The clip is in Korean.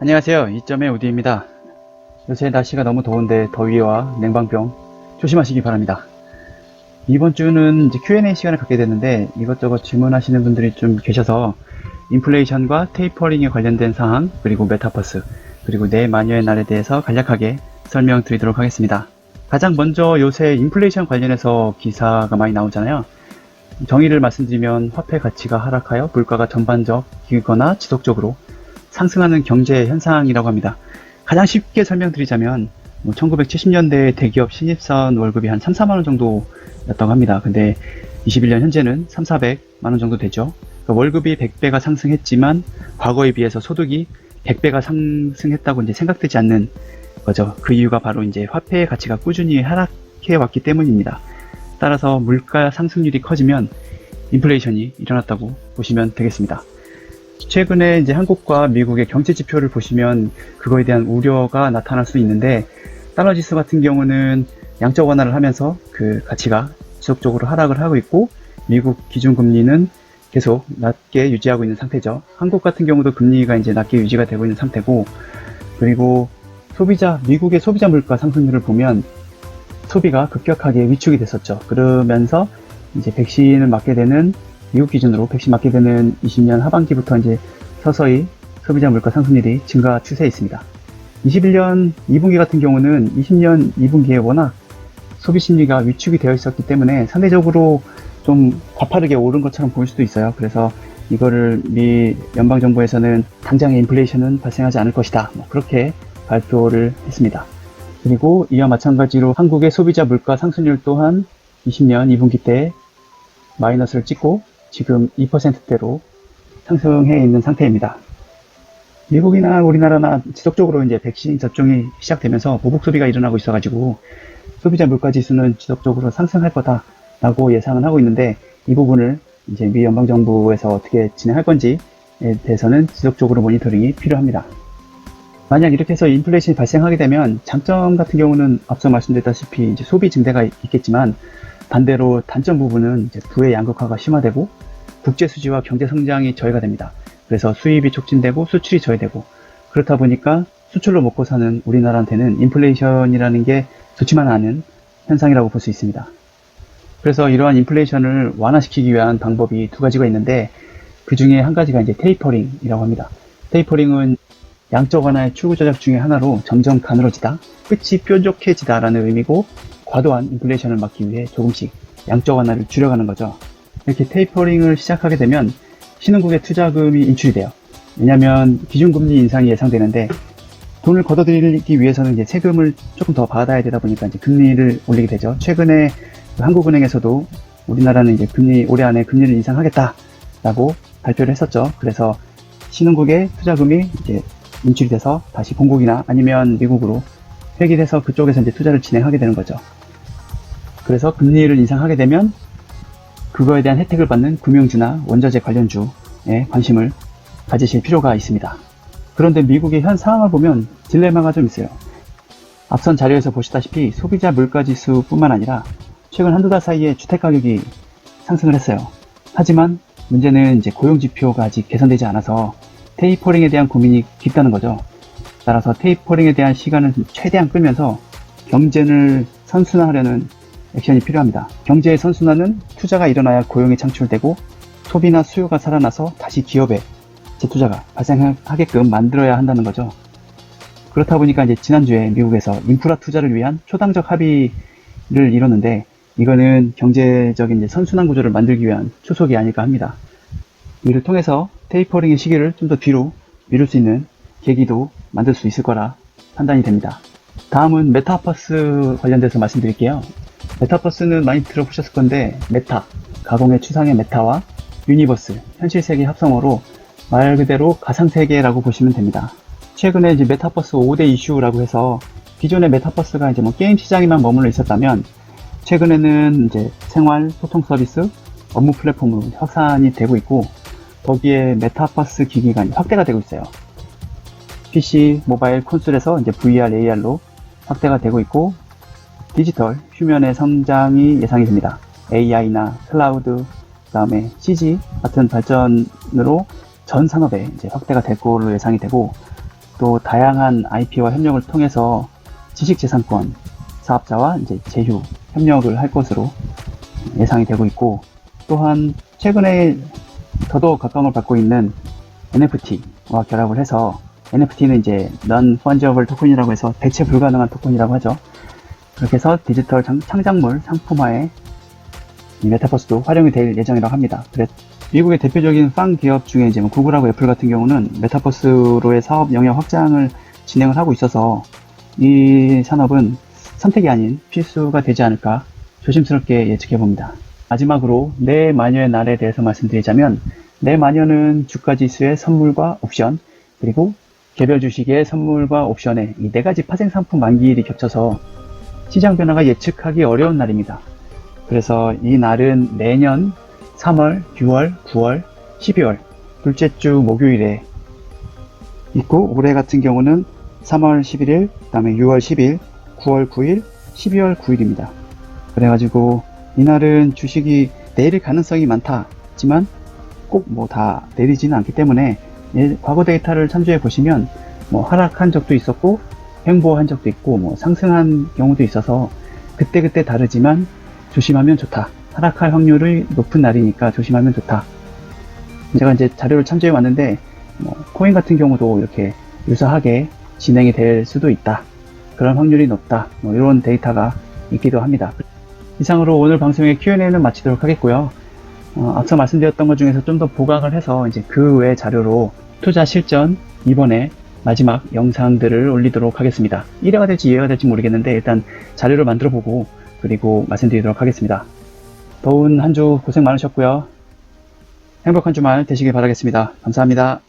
안녕하세요. 2점의 우디입니다. 요새 날씨가 너무 더운데 더위와 냉방병 조심하시기 바랍니다. 이번 주는 이제 Q&A 시간을 갖게 됐는데 이것저것 질문하시는 분들이 좀 계셔서 인플레이션과 테이퍼링에 관련된 사항 그리고 메타버스 그리고 내 마녀의 날에 대해서 간략하게 설명드리도록 하겠습니다. 가장 먼저 요새 인플레이션 관련해서 기사가 많이 나오잖아요. 정의를 말씀드리면 화폐 가치가 하락하여 물가가 전반적이거나 지속적으로 상승하는 경제 현상이라고 합니다. 가장 쉽게 설명드리자면 1970년대 대기업 신입사원 월급이 한 3, 4만 원 정도였다고 합니다. 근데 21년 현재는 3, 400만 원 정도 되죠. 그러니까 월급이 100배가 상승했지만 과거에 비해서 소득이 100배가 상승했다고 이제 생각되지 않는 거죠. 그 이유가 바로 이제 화폐의 가치가 꾸준히 하락해 왔기 때문입니다. 따라서 물가 상승률이 커지면 인플레이션이 일어났다고 보시면 되겠습니다. 최근에 이제 한국과 미국의 경제 지표를 보시면 그거에 대한 우려가 나타날 수 있는데 달러 지수 같은 경우는 양적 완화를 하면서 그 가치가 지속적으로 하락을 하고 있고 미국 기준 금리는 계속 낮게 유지하고 있는 상태죠. 한국 같은 경우도 금리가 이제 낮게 유지가 되고 있는 상태고 그리고 소비자 미국의 소비자 물가 상승률을 보면 소비가 급격하게 위축이 됐었죠. 그러면서 이제 백신을 맞게 되는 미국 기준으로 백신 맞게 되는 20년 하반기부터 이제 서서히 소비자 물가 상승률이 증가 추세에 있습니다. 21년 2분기 같은 경우는 20년 2분기에 워낙 소비 심리가 위축이 되어 있었기 때문에 상대적으로 좀 가파르게 오른 것처럼 보일 수도 있어요. 그래서 이거를 미 연방정부에서는 당장의 인플레이션은 발생하지 않을 것이다. 뭐 그렇게 발표를 했습니다. 그리고 이와 마찬가지로 한국의 소비자 물가 상승률 또한 20년 2분기 때 마이너스를 찍고 지금 2%대로 상승해 있는 상태입니다. 미국이나 우리나라나 지속적으로 이제 백신 접종이 시작되면서 보복 소비가 일어나고 있어가지고 소비자 물가 지수는 지속적으로 상승할 거다라고 예상을 하고 있는데 이 부분을 이제 미 연방 정부에서 어떻게 진행할 건지에 대해서는 지속적으로 모니터링이 필요합니다. 만약 이렇게 해서 인플레이션이 발생하게 되면 장점 같은 경우는 앞서 말씀드렸다시피 이제 소비 증대가 있겠지만 반대로 단점 부분은 이제 부의 양극화가 심화되고 국제 수지와 경제 성장이 저해가 됩니다. 그래서 수입이 촉진되고 수출이 저해되고 그렇다 보니까 수출로 먹고 사는 우리나라한테는 인플레이션이라는 게 좋지만 않은 현상이라고 볼 수 있습니다. 그래서 이러한 인플레이션을 완화시키기 위한 방법이 두 가지가 있는데 그 중에 한 가지가 이제 테이퍼링이라고 합니다. 테이퍼링은 양적 완화의 출구 조작 중에 하나로 점점 가늘어지다, 끝이 뾰족해지다라는 의미고 과도한 인플레이션을 막기 위해 조금씩 양적 완화를 줄여가는 거죠. 이렇게 테이퍼링을 시작하게 되면 신흥국의 투자금이 인출이 돼요. 왜냐하면 기준금리 인상이 예상되는데 돈을 걷어들이기 위해서는 이제 세금을 조금 더 받아야 되다 보니까 이제 금리를 올리게 되죠. 최근에 그 한국은행에서도 우리나라는 이제 금리 올해 안에 금리를 인상하겠다라고 발표를 했었죠. 그래서 신흥국의 투자금이 이제 인출이 돼서 다시 본국이나 아니면 미국으로 회귀돼서 그쪽에서 이제 투자를 진행하게 되는 거죠. 그래서 금리를 인상하게 되면 그거에 대한 혜택을 받는 금융주나 원자재 관련주에 관심을 가지실 필요가 있습니다. 그런데 미국의 현 상황을 보면 딜레마가 좀 있어요. 앞선 자료에서 보시다시피 소비자 물가 지수 뿐만 아니라 최근 한두 달 사이에 주택 가격이 상승을 했어요. 하지만 문제는 이제 고용 지표가 아직 개선되지 않아서 테이퍼링에 대한 고민이 깊다는 거죠. 따라서 테이퍼링에 대한 시간을 최대한 끌면서 경제를 선순화하려는 액션이 필요합니다. 경제의 선순환은 투자가 일어나야 고용이 창출되고 소비나 수요가 살아나서 다시 기업에 재투자가 발생하게끔 만들어야 한다는 거죠. 그렇다 보니까 이제 지난주에 미국에서 인프라 투자를 위한 초당적 합의를 이뤘는데 이거는 경제적인 이제 선순환 구조를 만들기 위한 초석이 아닐까 합니다. 이를 통해서 테이퍼링의 시기를 좀 더 뒤로 미룰 수 있는 계기도 만들 수 있을 거라 판단이 됩니다. 다음은 메타버스 관련돼서 말씀드릴게요. 메타버스는 많이 들어보셨을 건데 메타, 가공의 추상의 메타와 유니버스, 현실 세계 합성어로 말 그대로 가상 세계라고 보시면 됩니다. 최근에 이제 메타버스 5대 이슈라고 해서 기존의 메타버스가 이제 뭐 게임 시장에만 머물러 있었다면 최근에는 이제 생활 소통 서비스, 업무 플랫폼으로 확산이 되고 있고 거기에 메타버스 기기가 확대가 되고 있어요. PC, 모바일, 콘솔에서 이제 VR, AR로 확대가 되고 있고 디지털, 휴면의 성장이 예상이 됩니다. AI나 클라우드, 그 다음에 CG 같은 발전으로 전 산업에 이제 확대가 될 걸로 예상이 되고 또 다양한 IP와 협력을 통해서 지식재산권 사업자와 이제 제휴 협력을 할 것으로 예상이 되고 있고 또한 최근에 더더욱 각광을 받고 있는 NFT와 결합을 해서 NFT는 이제 Non-Fungible 토큰이라고 해서 대체 불가능한 토큰이라고 하죠. 그렇게 해서 디지털 장- 창작물 상품화에 이 메타버스도 활용이 될 예정이라고 합니다. 그래- 미국의 대표적인 빵 기업 중에 이제 뭐 구글하고 애플 같은 경우는 메타버스로의 사업 영역 확장을 진행을 하고 있어서 이 산업은 선택이 아닌 필수가 되지 않을까 조심스럽게 예측해 봅니다. 마지막으로 내 마녀의 날에 대해서 말씀드리자면 내 마녀는 주가 지수의 선물과 옵션 그리고 개별 주식의 선물과 옵션의 이네 가지 파생 상품 만기일이 겹쳐서 시장 변화가 예측하기 어려운 날입니다. 그래서 이 날은 내년 3월, 6월, 9월, 12월 둘째 주 목요일에 있고 올해 같은 경우는 3월 11일, 그다음에 6월 10일, 9월 9일, 12월 9일입니다. 그래가지고 이날은 주식이 내릴 가능성이 많다지만 꼭 뭐 다 내리지는 않기 때문에 예, 과거 데이터를 참조해 보시면 뭐 하락한 적도 있었고 횡보한 적도 있고 뭐 상승한 경우도 있어서 그때그때 다르지만 조심하면 좋다. 하락할 확률이 높은 날이니까 조심하면 좋다. 제가 이제 자료를 참조해 왔는데 뭐 코인 같은 경우도 이렇게 유사하게 진행이 될 수도 있다. 그런 확률이 높다. 뭐 이런 데이터가 있기도 합니다. 이상으로 오늘 방송의 Q&A는 마치도록 하겠고요. 어, 앞서 말씀드렸던 것 중에서 좀 더 보강을 해서 이제 그 외 자료로 투자 실전 이번에 마지막 영상들을 올리도록 하겠습니다. 1회가 될지 2회가 될지 모르겠는데 일단 자료를 만들어 보고 그리고 말씀드리도록 하겠습니다. 더운 한 주 고생 많으셨고요. 행복한 주말 되시길 바라겠습니다. 감사합니다.